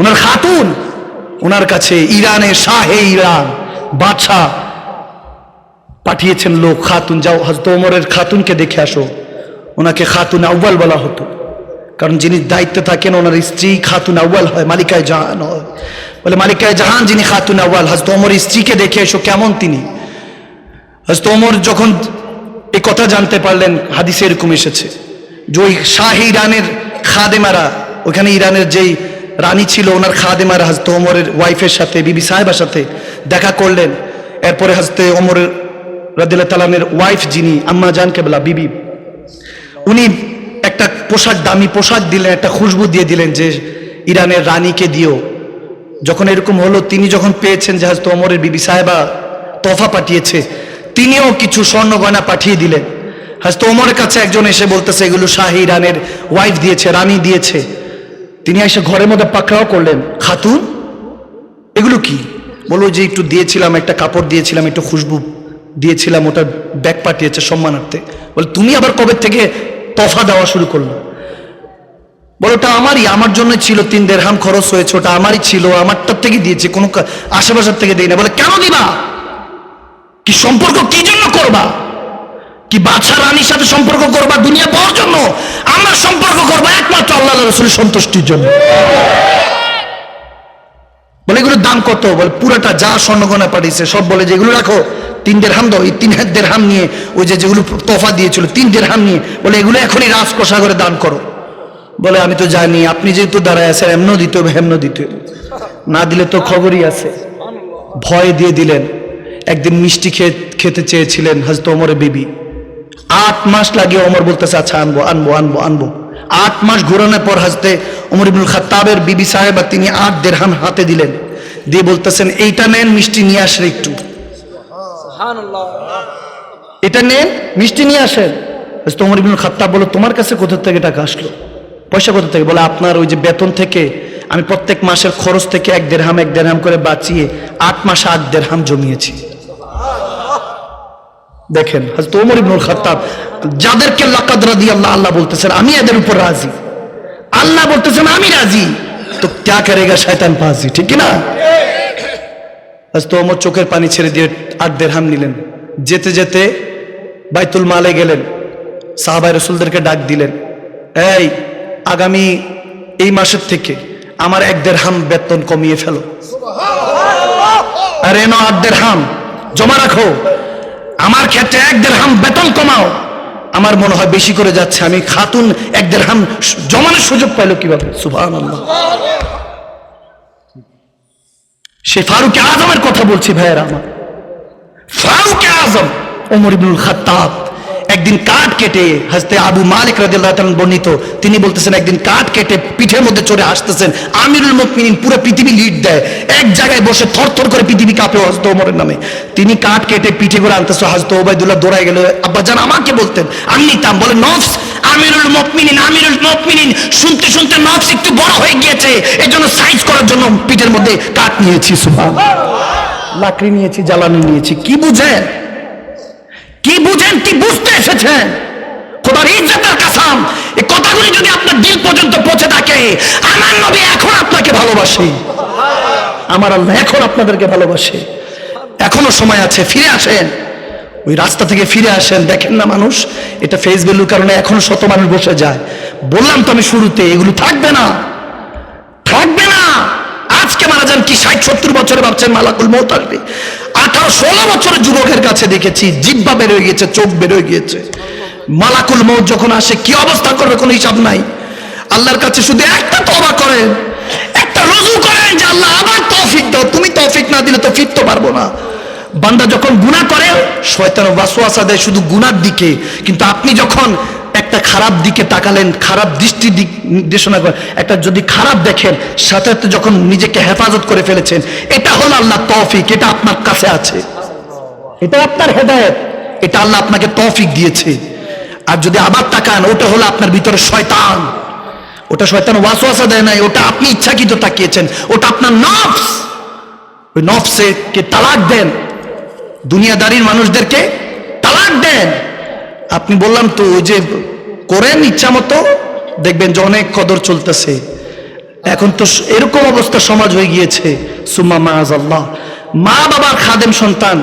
ওনার খাতুন, ওনার কাছে ইরানের শাহে ইরান, বাদশাহ পাঠিয়েছেন লোক, খাতুন, যাও হজরত ওমরের খাতুনকে দেখে আসো। ওনাকে খাতুন আউ্বাল বলা হতো। কারণ যিনি দায়িত্বে থাকেন, ওনার স্ত্রী খাতুন আউ্বাল হয়, মালিকায় জাহান হয়। বলে, মালিকায় জাহান যিনি খাতুন আউ্বাল হজরত ওমর স্ত্রীকে দেখে এসো কেমন তিনি। হজরত ওমর যখন এই কথা জানতে পারলেন, হাদিসে এরকম এসেছে। যে ওই শাহ ইরানের খাদেমারা, ওখানে ইরানের যেই রানী ছিল ওনার খাদেমার হজরত ওমরের ওয়াইফের সাথে, বিবি সাহেবার সাথে দেখা করলেন। এরপরে হাজতে ওমরের রাদিল্লাহ তালামের ওয়াইফ যিনি আম্মা জান কেবলা, বিবি, উনি একটা পোশাক, দামি পোশাক দিলেন, একটা খুশবু দিয়ে দিলেন যে, ইরানের রানীকে দিও। যখন এরকম হলো, তিনি যখন পেয়েছেন যে হজরত ওমরের বিবি সাহেবা তোফা পাঠিয়েছে, তিনিও কিছু স্বর্ণ গয়না পাঠিয়ে দিলেন। হয়তো ওমরের কাছে একজন এসে বলতেছে, এগুলো শাহী ইরানের ওয়াইফ দিয়েছে, রানী দিয়েছে। তিনি এসে ঘরের মধ্যে পাকড়াও করলেন। খাতুন, এগুলো কি? বলো যে একটু দিয়েছিলাম, একটা কাপড় দিয়েছিলাম, একটু খুশবু দিয়েছিলাম, ওটা ব্যাগ পাঠিয়েছে সম্মানার্থে। বলে তুমি আবার কবে থেকে তফা দেওয়া শুরু করল? বলো ওটা আমারই, আমার জন্য ছিল, তিন দেড়হাম খরচ হয়েছে, ওটা আমারই ছিল আমারটার থেকে দিয়েছে, কোনো আশেপাশের থেকে দিই না বলে কেন দিবা? কি সম্পর্ক কি জন্য করবা? কি বাদশা রানীর সাথে সম্পর্ক করবা দুনিয়া পাওয়ার জন্য? আমরা সম্পর্ক করব একমাত্র আল্লাহ রসুলের সন্তুষ্টির জন্য। বলে এগুলোর দাম কত? বলে পুরাটা যা স্বর্ণগণা পাঠিয়েছে, সব বলে যে এগুলো রাখো। তিন দের হাম দাও, এই তিন দের হাম নিয়ে ওই যে যেগুলো তোফা দিয়েছিল তিন দের হাম নিয়ে বলে এগুলো এখনই রাজকোষাগরে দান করো। বলে, আমি তো জানি, আপনি যেহেতু দাঁড়ায় আছেন, এমনও দিতে হবে, হেমনও দিতে হবে। না দিলে তো খবরই আছে। ভয় দিয়ে দিলেন। একদিন মিষ্টি খেয়ে, খেতে চেয়েছিলেন হজরত ওমরের বিবি। আট মাস লাগিয়ে ওমর বলতেছে আচ্ছা আনব আনব আনব আনব। আট মাস ঘোরানোর পর হাসতে ওমর ইবনুল খাত্তাবের বিবি সাহেবা তিনি আট দেড়হাম হাতে দিলেন। দিয়ে বলতেছেন এইটা নেন মিষ্টি নিয়ে আসেন একটু। এটা নেন মিষ্টি নিয়ে আসেন। হাজরত ওমর ইবনুল খাত্তাব বলো তোমার কাছে কোথা থেকে টাকা আসলো? পয়সা কোথা থেকে? বলে আপনার ওই যে বেতন থেকে আমি প্রত্যেক মাসের খরচ থেকে এক দেড়হাম এক দেড়হাম করে বাঁচিয়ে আট মাসে আট দেড়হাম জমিয়েছি। দেখেন ওমর ইবনুল খাত্তাব যাদেরকে লাকাদ রাদিয়াল্লাহু আল্লাহ বলতেছেন আমি এদের উপর রাজি। আল্লাহ বলতেছেন আমি রাজি। তো ক্যা করেগা শয়তান পাজি ঠিক কি না ওমর চোখের পানি ছেড়ে দিয়ে আট দেড়হাম নিলেন। যেতে যেতে বাইতুল মালে গেলেন। সাহাবাই রসুলদেরকে ডাক দিলেন এই আগামী এই মাসের থেকে আমার এক দেড় হাম বেতন কমিয়ে ফেলো। আর এনো আট দেড়হাম জমা রাখো। আমার ক্ষেত্রে এক দেড়হাম বেতন কমাও। আমার মনে হয় বেশি করে যাচ্ছে। আমি খাতুন এক দেড়হাম জমানোর সুযোগ পাইলো কীভাবে? সুভান সে ফারুক আজমের কথা বলছি ভাইয়েরা আমার। ফারুক আজম ওমর ইবনুল খাত্তাব একদিন কাঠ কেটে হাসতে আবু মালিক রাদিয়াল্লাহু বর্ণিত, তিনি বলতেছেন, একদিন কাঠ কেটে পিঠের মধ্যে চড়ে আসতেছেন। আমিরুল মুমিনিন পুরো পৃথিবী লিড দেয়। এক জায়গায় বসে থরথর করে পৃথিবী কাঁপে হযরত ওমরের নামে। তিনি কাঠ কেটে পিঠে করে আনতেছে, হযরত ওবাইদুল্লাহ দৌড়ায় গেল, আব্বা জান, আমাকে বলতেন। আমি নিতাম বলে, নফস, আমিরুল মুমিনিন আমিরুল মুমিনিন। শুনতে শুনতে নফস একটু বড় হয়ে গিয়েছে, এজন্য সাইজ করার জন্য পিঠের মধ্যে কাঠ নিয়েছি, সুবহানাল্লাহ। লাকড়ি নিয়েছি, জ্বালানি নিয়েছি। কি বুঝেন? কি বুঝেন? কি বুঝতে এসেছেন? খোদার ইজ্জতের কাসাম। এই কথাগুলি যদি আপনার দিল পর্যন্ত পৌঁছে থাকে, আমার নবী এখন আপনাকে ভালোবাসে। আমার আল্লাহ এখন আপনাদেরকে ভালোবাসে। এখনও সময় আছে, ফিরে আসেন। ওই রাস্তা থেকে ফিরে আসেন। দেখেন না মানুষ, এটা ফেস ভ্যালুর কারণে এখনও শত মানুষ বসে যায়। বললাম তো আমি শুরুতে, এগুলো থাকবে না। থাকবে না। আজকে মারা যান কি, ষাট, সত্তর বছরে ভাবছেন মালাকুল মৌত আসবে? আঠারো, ষোলো বছরের যুবকের কাছে দেখেছি, জিব্বা বেরোয় গিয়েছে, চোখ বেরোয় গিয়েছে। মালাকুল মৌত যখন আসে, কি অবস্থা করবে কোনো হিসাব নাই। আল্লাহর কাছে শুধু একটা তবা করেন। না দিলে তো ফিরতে পারব না। বান্দা যখন গুনাহ করে শয়তান ওয়াসওয়াসা দেয় শুধু গুনার দিকে। কিন্তু আপনি যখন একটা খারাপ দিকে তাকালেন, খারাপ দৃষ্টি দিক নির্দেশনা করেন, একটা যদি খারাপ দেখেন, সাথে সাথে যখন নিজেকে হেফাজত করে ফেলেছেন, এটা হলো আল্লাহ তৌফিক, এটা আপনার কাছে আছে। এটা আপনার হেদায়ত, এটা আল্লাহ আপনাকে তৌফিক দিয়েছে। আর যদি আবার তাকান, ওটা হলো আপনার ভিতরে শয়তান। ওটা শয়তান ওয়াসওয়াসা দেয় নাই, ওটা আপনি ইচ্ছাকৃত তাকিয়েছেন, ওটা আপনার নফস। ওই নফসে কে তালাক দেন, দুনিয়াদারির মানুষদেরকে তালাক দেন। আপনি বললাম তো, ওই যে করেন ইচ্ছা মতো, দেখবেন যে অনেক কদর চলতেছে। এখন তো এরকম অবস্থা সমাজ হয়ে গিয়েছে। সুম্মা মাজ আল্লাহ। মা বাবার খাদেম সন্তান,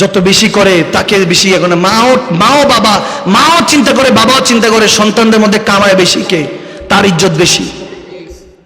যত বেশি করে তাকে বেশি এখন মাও মাও বাবা, মাও চিন্তা করে, বাবাও চিন্তা করে সন্তানদের মধ্যে কামায় বেশি কে? তার ইজ্জত বেশি।